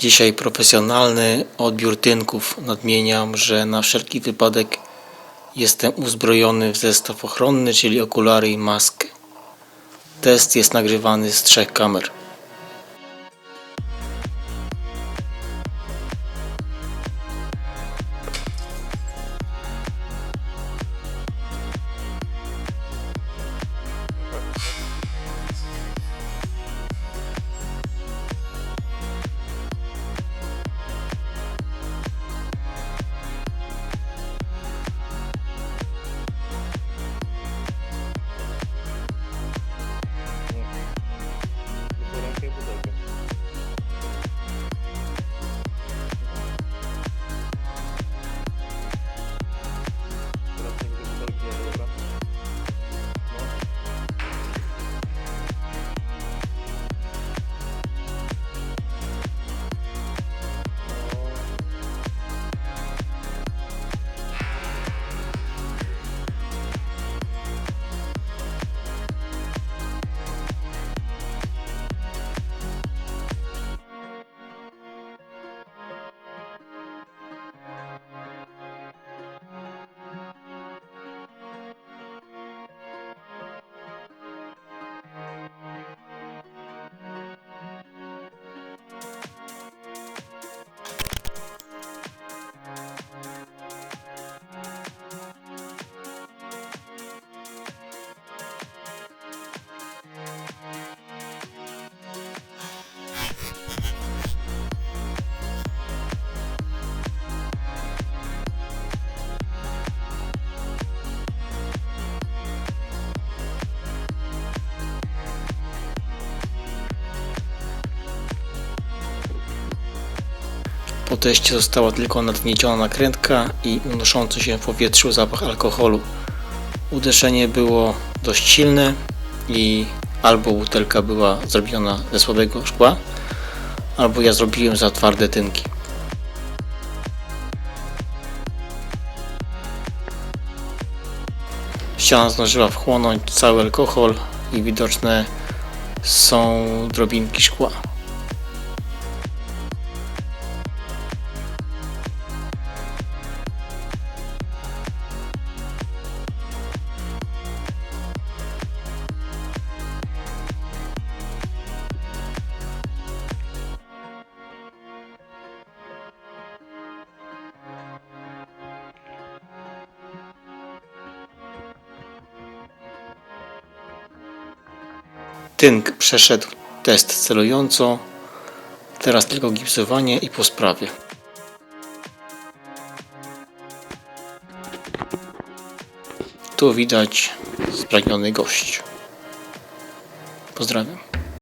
Dzisiaj profesjonalny odbiór tynków. Nadmieniam, że na wszelki wypadek jestem uzbrojony w zestaw ochronny, czyli okulary i maskę. Test jest nagrywany z trzech kamer. Teście została tylko nadgnieciona nakrętka i unoszący się w powietrzu zapach alkoholu. Uderzenie było dość silne i albo butelka była zrobiona ze słabego szkła, albo ja zrobiłem za twarde tynki. Ściana zdążyła wchłonąć cały alkohol i widoczne są drobinki szkła. Tynk przeszedł test celująco. Teraz tylko gipsowanie i po sprawie. Tu widać spragniony gość. Pozdrawiam.